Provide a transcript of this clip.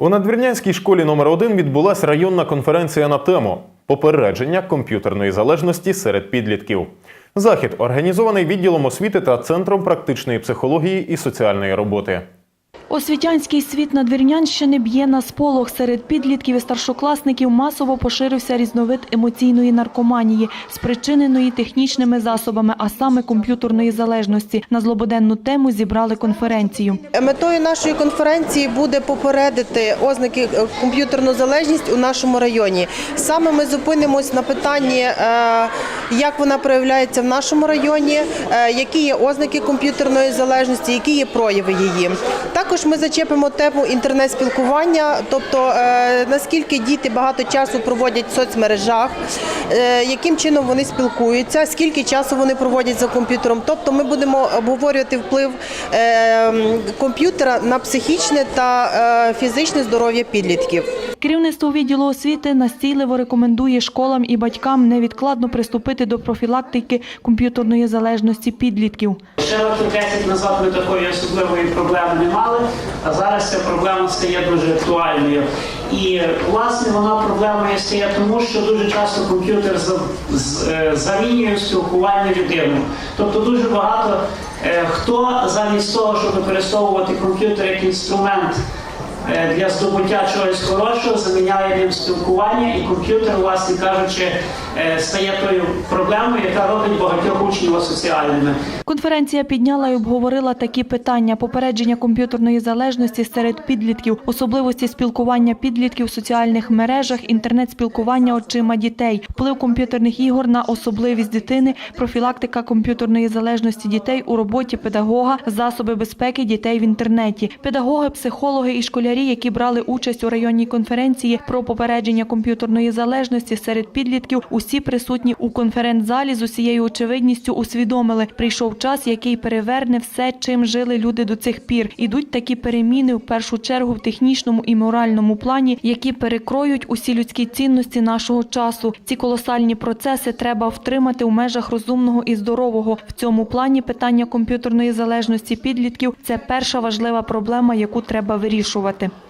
У надвірнянській школі номер 1 відбулася районна конференція на тему попередження комп'ютерної залежності серед підлітків. Захід організований відділом освіти та центром практичної психології і соціальної роботи. Освітянський світ Надвірнянщини б'є на сполох. Серед підлітків і старшокласників масово поширився різновид емоційної наркоманії, спричиненої технічними засобами, а саме комп'ютерної залежності. На злободенну тему зібрали конференцію. Метою нашої конференції буде попередити ознаки е, комп'ютерну залежність у нашому районі. Саме ми зупинимось на питанні, е, як вона проявляється в нашому районі, е, які є ознаки комп'ютерної залежності, які є прояви її. Також ми зачепимо тему інтернет-спілкування, тобто е, наскільки діти багато часу проводять в соцмережах, е, яким чином вони спілкуються, скільки часу вони проводять за комп'ютером. Тобто ми будемо обговорювати вплив е, комп'ютера на психічне та фізичне здоров'я підлітків. Керівництво відділу освіти настійливо рекомендує школам і батькам невідкладно приступити до профілактики комп'ютерної залежності підлітків. Ще років 10 назад ми такої особливої проблеми не мали, а зараз ця проблема стає дуже актуальною. І власне вона проблемою стає тому, що дуже часто комп'ютер е, замінює спілкування людини. Тобто дуже багато е, хто замість того, щоб використовувати комп'ютер як інструмент. Е, Для здобуття чогось хорошого заміняє ним спілкування, і комп'ютер, власне кажучи, е, стає тою проблемою, яка робить багатьох учнів асоціальними. Конференція підняла і обговорила такі питання: попередження комп'ютерної залежності серед підлітків, особливості спілкування підлітків в соціальних мережах, інтернет-спілкування очима дітей, вплив комп'ютерних ігор на особливість дитини, профілактика комп'ютерної залежності дітей у роботі педагога, засоби безпеки дітей в інтернеті. Педагоги, психологи і школярі, які брали участь у районній конференції про попередження комп'ютерної залежності серед підлітків, усі присутні у конференц-залі з усією очевидністю усвідомили, прийшов час, який переверне все, чим жили люди до цих пір. Ідуть такі переміни в першу чергу в технічному і моральному плані, які перекроють усі людські цінності нашого часу. Ці колосальні процеси треба втримати у межах розумного і здорового. В цьому плані питання комп'ютерної залежності підлітків це перша важлива проблема, яку треба вирішувати. Danke.